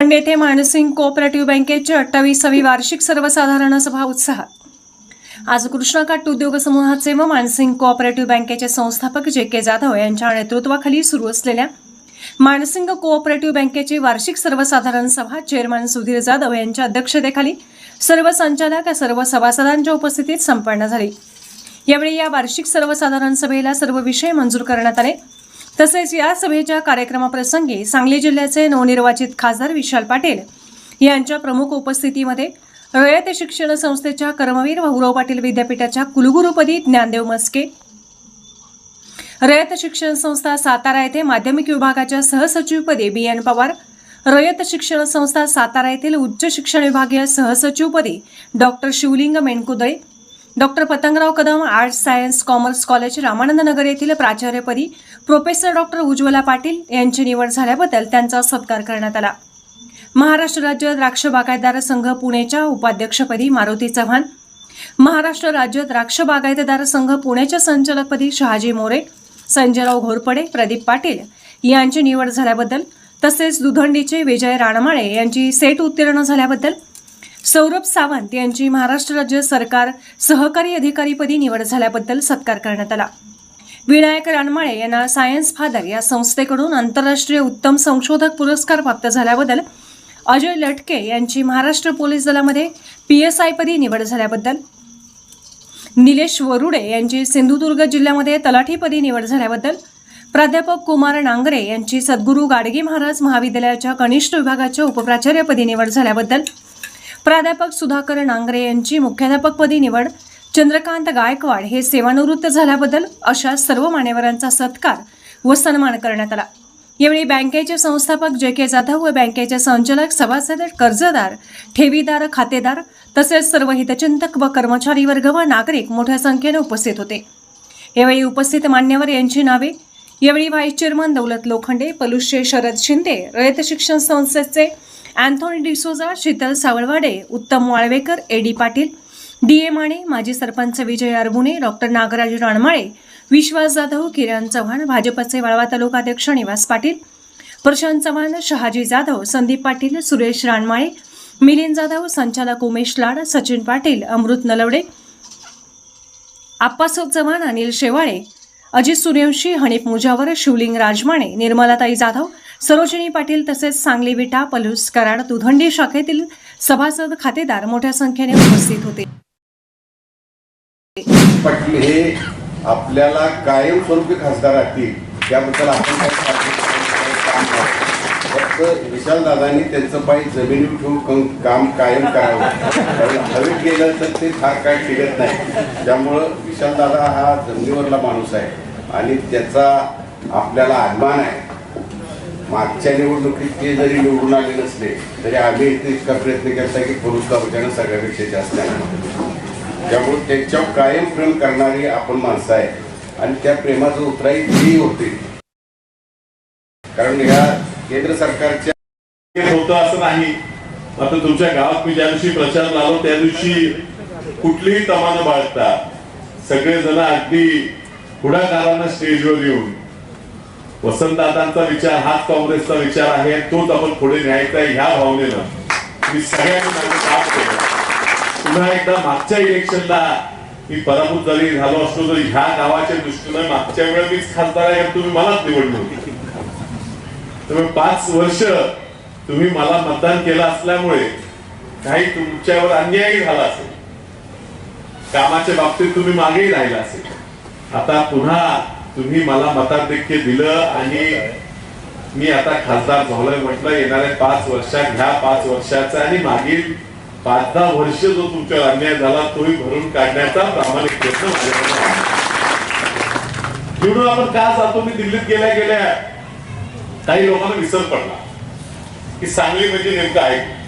पण येथे मानसिंग कोऑपरेटिव्ह बँकेची अठ्ठावीसावी वार्षिक सर्वसाधारण सभा उत्साहात. आज कृष्णाकाठ उद्योग समूहाचे व मानसिंग कोऑपरेटिव्ह बँकेचे संस्थापक जे के जाधव यांच्या नेतृत्वाखाली सुरू असलेल्या मानसिंग कोऑपरेटिव्ह बँकेची वार्षिक सर्वसाधारण सभा चेअरमन सुधीर जाधव यांच्या अध्यक्षतेखाली सर्व संचालक सर्व सभासदांच्या उपस्थितीत संपन्न झाली. यावेळी या वार्षिक सर्वसाधारण सभेला सर्व विषय मंजूर करण्यात आले. तसेच या सभेच्या कार्यक्रमाप्रसंगी सांगली जिल्ह्याचे नवनिर्वाचित खासदार विशाल पाटील यांच्या प्रमुख उपस्थितीमध्ये रयत शिक्षण संस्थेच्या कर्मवीर भाऊराव पाटील विद्यापीठाच्या कुलगुरुपदी ज्ञानदेव मस्के रयत शिक्षण संस्था सातारा येथे माध्यमिक विभागाच्या सहसचिवपदी बी एन पवार रयत शिक्षण संस्था सातारा येथील उच्च शिक्षण विभागीय सहसचिवपदी doctor Shivling Menkudale doctor Patangrao Kadam arts science commerce college Ramanand Nagar येथील प्राचार्यपदी प्रोफेसर डॉक्टर उज्ज्वला पाटील यांची निवड झाल्याबद्दल त्यांचा सत्कार करण्यात आला. महाराष्ट्र राज्य द्राक्ष बागायतदार संघ पुणेच्या उपाध्यक्षपदी मारुती चव्हाण महाराष्ट्र राज्य द्राक्ष बागायतदार संघ पुण्याच्या संचालकपदी शहाजी मोरे संजयराव घोरपडे प्रदीप पाटील यांची निवड झाल्याबद्दल तसेच दुधंडीचे विजय राणमाळे यांची सेट उत्तीर्ण झाल्याबद्दल सौरभ सावंत यांची महाराष्ट्र राज्य सरकार सहकारी अधिकारीपदी निवड झाल्याबद्दल सत्कार करण्यात आला. विनायक रानमाळे यांना सायन्स फादर या संस्थेकडून आंतरराष्ट्रीय उत्तम संशोधक पुरस्कार प्राप्त झाल्याबद्दल अजय लटके यांची महाराष्ट्र पोलीस दलामध्ये पी एस आयपदी निवड झाल्याबद्दल निलेश वरुडे यांची सिंधुदुर्ग जिल्ह्यामध्ये तलाठीपदी निवड झाल्याबद्दल प्राध्यापक कुमार नांगरे यांची सद्गुरू गाडगे महाराज महाविद्यालयाच्या कनिष्ठ विभागाच्या उपप्राचार्यपदी निवड झाल्याबद्दल प्राध्यापक सुधाकर नांगरे यांची मुख्याध्यापकपदी निवड चंद्रकांत गायकवाड हे सेवानिवृत्त झाल्याबद्दल अशा सर्व मान्यवरांचा सत्कार व सन्मान करण्यात आला. यावेळी बँकेचे संस्थापक जे के जाधव व बँकेचे संचालक सभासद कर्जदार ठेवीदार खातेदार तसेच सर्व हितचिंतक व कर्मचारी वर्ग व नागरिक मोठ्या संख्येने उपस्थित होते. यावेळी उपस्थित मान्यवर यांची नावे यावेळी व्हाईस चेअरमन दौलत लोखंडे पलुषे शरद शिंदे रयत शिक्षण संस्थेचे Anthony D'Souza Sheetal Sawalwade Uttam Walvekar A D Patil D A Mane माजी सरपंच विजय अरबुने डॉक्टर नागराज रानमाळे विश्वास जाधव किरण चव्हाण भाजपचे वाळवा तालुकाध्यक्ष निवास पाटील प्रशांत चव्हाण शहाजी जाधव संदीप पाटील सुरेश रानमाळे मिलिंद जाधव संचालक उमेश लाड सचिन पाटील अमृत नलवडे आप्पासाहेब चव्हाण अनिल शेवाळे अजित सूर्यवंशी हनीफ मुजावर शिवलिंग राजमाणे निर्मलाताई जाधव सरोजिनी पाटील तसेच सांगली विटा पलूस कराड दुधंडी शाखेतील सभासद खातेदार मोठ्या संख्येने उपस्थित होते. पाटील हे आपल्याला कायमस्वरूपी खासदार राहतील त्याबद्दल आपण फक्त विशाल दादांनी त्यांचं पाय जमिनीवर ठेवून काम कायम करावं. कारण हवेत गेलं तर ते फार काय टिकत नाही. त्यामुळं विशाल दादा हा जमिनीवरला माणूस आहे. आणि त्याचा आपल्याला अभिमान आहे. मागच्या निवडणुकीत ते जरी निवडून आले नसले तरी आम्ही इथे इतका प्रयत्न केला की पुरुष तालुक्यानं सगळ्यापेक्षा जास्त आहे. त्यामुळे त्यांच्यावर कायम प्रेम करणारी आपण माणसं आहे आणि त्या प्रेमाचं उतराई ती होते. कारण या केंद्र सरकारच्या होतं असं नाही. आता तुमच्या गावात मी ज्या दिवशी प्रचार लावलो त्या दिवशी कुठलीही तमानं बाळगता. सगळेजण अगदी पुढाकारांना स्टेजवर येऊन वसंतदादांचा विचार हाच काँग्रेसचा विचार आहे. तोच आपण पुढे न्यायचा आहे ह्या भावनेनं. मी सगळ्यांनी माझं काम केलं. पुन्हा एकदा मागच्या इलेक्शनला मी पराभूत जरी झालो असलो तरी ह्या गावाच्या दृष्टीनं मागच्या वेळेला मीच खासदार आहे तुम्ही मलाच निवडलो त्यामुळे पाच वर्ष तुम्ही मला मतदान केलं असल्यामुळे काही तुमच्यावर अन्यायही झाला असेल. कामाच्या बाबतीत तुम्ही मागेही राहिला असेल. आता पुन्हा तुम्ही मला मताधिक्य दिलं आणि मी आता खासदार झालोय म्हटलं येणाऱ्या पाच वर्षात ह्या पाच वर्षाचा आणि मागील पाच दहा वर्ष जो तुमच्यावर अन्याय झाला तोही भरून काढण्याचा प्रामाणिक प्रयत्न माझ्याकडून निवडून आपण का जातो? मी दिल्लीत गेल्या गेल्या काही लोकांना विसर पडला. की सांगली म्हणजे नेमकं आहे.